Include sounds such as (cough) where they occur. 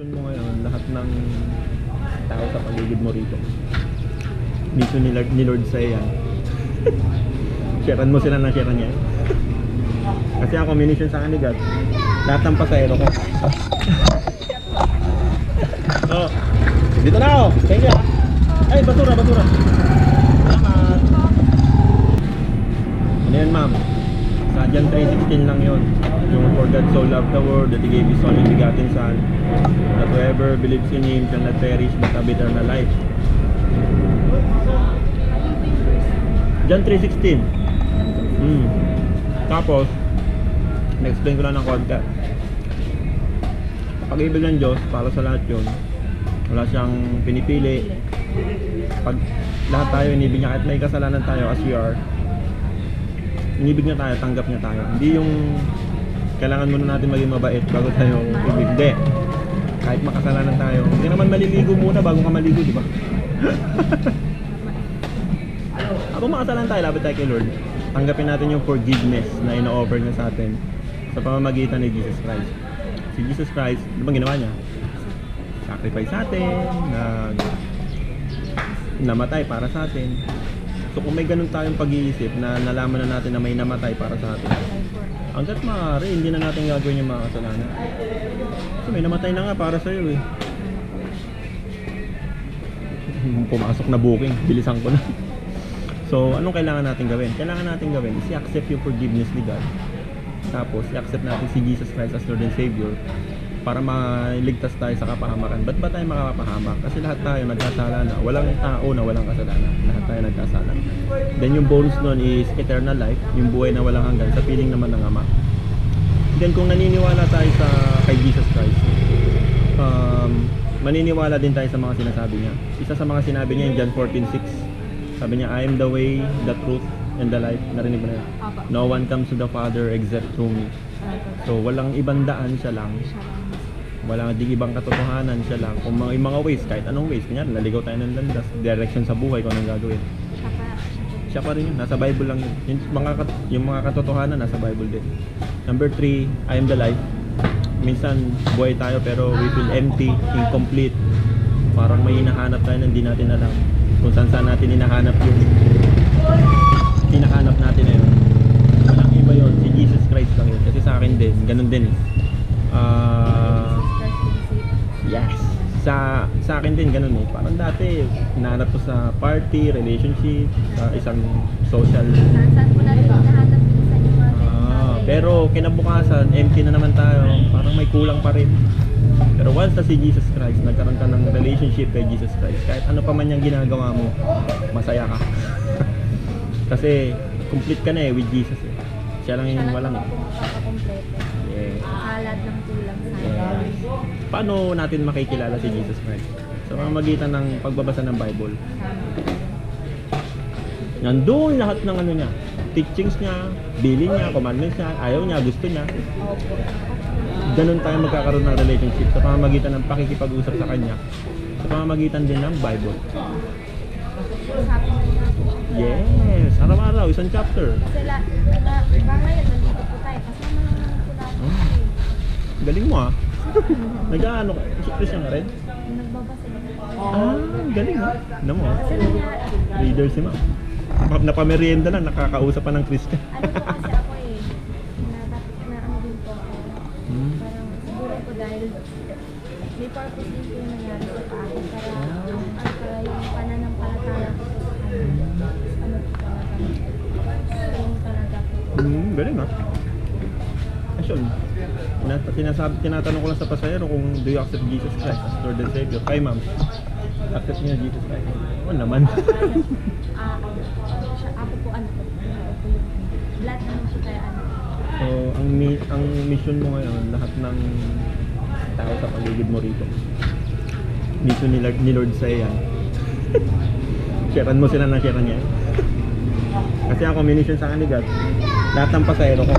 mission mo ngayon, lahat ng tao sa paligid mo rito. Mission ni Lord, ni Lord sa yan. (laughs) sharean mo sila ng sharean yan. Kasi ako, mission sa akin ni God, lahat ng pasahero ko. (laughs) oh, dito na ako. Thank you. ah. Ay, basura, basura. Salamat. Ano yan, ma'am? Sa John 3.16 lang yun. Yung for God so loved the world that He gave His only begotten Son that whoever believes in Him shall not perish but have eternal life. John 3.16 hmm. Tapos na-explain ko lang ng konti pag-ibig ng Diyos para sa lahat yun wala siyang pinipili pag lahat tayo inibig niya kahit may kasalanan tayo as we are inibig niya tayo, tanggap niya tayo hindi yung kailangan muna natin maging mabait bago tayo ibig hindi kahit makasalanan tayo hindi naman maliligo muna bago ka maligo di ba (laughs) Ako makasalanan tayo, lapit tayo kay Lord. Tanggapin natin yung forgiveness na ino-offer niya sa atin sa pamamagitan ni Jesus Christ. Si Jesus Christ, ano bang ginawa niya? Sacrifice sa atin, nag namatay para sa atin. So kung may ganun tayong pag-iisip na nalaman na natin na may namatay para sa atin, hanggat maaari, hindi na natin gagawin yung mga kasalanan. Kasi may namatay na nga para sa iyo eh. Pumasok na booking, bilisan ko na. So, anong kailangan natin gawin? Kailangan natin gawin is i-accept yung forgiveness ni God. Tapos, i-accept natin si Jesus Christ as Lord and Savior para mailigtas tayo sa kapahamakan. Ba't ba tayo makapahamak? Kasi lahat tayo nagkasala na. Walang tao na walang kasalanan. Lahat tayo nagkasala. Then yung bonus nun is eternal life, yung buhay na walang hanggan sa piling naman ng Ama. Then kung naniniwala tayo sa kay Jesus Christ, um, maniniwala din tayo sa mga sinasabi niya. Isa sa mga sinabi niya in John 14:6. Sabi niya, I am the way, the truth, and the life. Narinig mo na yun? No one comes to the Father except through me. So, walang ibang daan siya lang. Walang di ibang katotohanan siya lang. Kung mga, yung mga ways, kahit anong ways, kanya naligaw tayo ng landas, direction sa buhay kung anong gagawin. Siya pa rin yun, nasa Bible lang yun. Yung mga, yung mga katotohanan, nasa Bible din. Number three, I am the life. Minsan, buhay tayo pero we feel empty, incomplete. Parang may hinahanap tayo na hindi natin alam. Kung saan saan natin hinahanap yung hinahanap natin na yun. Walang iba yun, si Jesus Christ lang yun. Kasi sa akin din, ganun din eh. Sa akin din ganun eh. Parang dati hinahanap ko sa party, relationship, sa isang social. Saan po natin hinahanap minsan yung mga ganun Ah, bagay? pero kinabukasan empty na naman tayo. Parang may kulang pa rin. Pero once na si Jesus Christ, nagkaroon ka ng relationship kay Jesus Christ, kahit ano pa man yung ginagawa mo, masaya ka. (laughs) Kasi complete ka na eh with Jesus eh. Siya lang Siya yung lang walang eh. po. Yeah. Halad ng kulang sa atin. Paano natin makikilala si Jesus Christ? Sa pamamagitan ng pagbabasa ng Bible. Nandun lahat ng ano niya. Teachings niya, billing niya, commandments niya, ayaw niya, gusto niya. Ganun tayo magkakaroon ng relationship sa pamamagitan ng pakikipag-usap sa Kanya. Sa pamamagitan din ng Bible. Na. Yes! Araw-araw, isang chapter. Kasi la, na, ba ngayon, nandito po tayo. Kasama na naman po natin. Oh. Galing mo ah. (laughs) Nag-ano ka? Christian ka rin? Yung nagbabasa na po. Ah, galing mo ah. Kasi nangyari, Reader si ma'am. Napa- Napamerienda lang, nakakausap pa ng Christian. ano po kasi ako eh, na, na ano din po ako. Hmm. Parang siguro po dahil may purpose din po yung nangyari sa akin para yung, ano, para yung pananampalataya Actually, tinat- tinatanong ko lang sa pasahero kung do you accept Jesus Christ as Lord and Savior? Kay ma'am, accept niya Jesus Christ. Oo naman. Ah, ako, siya, ako po ano po, lahat naman po tayo ano. so, ang, mi- ang mission mo ngayon, lahat ng tao sa paligid mo rito. Mission ni Lord, ni Lord sa yan. (laughs) sharean mo sila ng sharean niya. Kasi ako, mission sa akin ni God, lahat ng pasahero ko.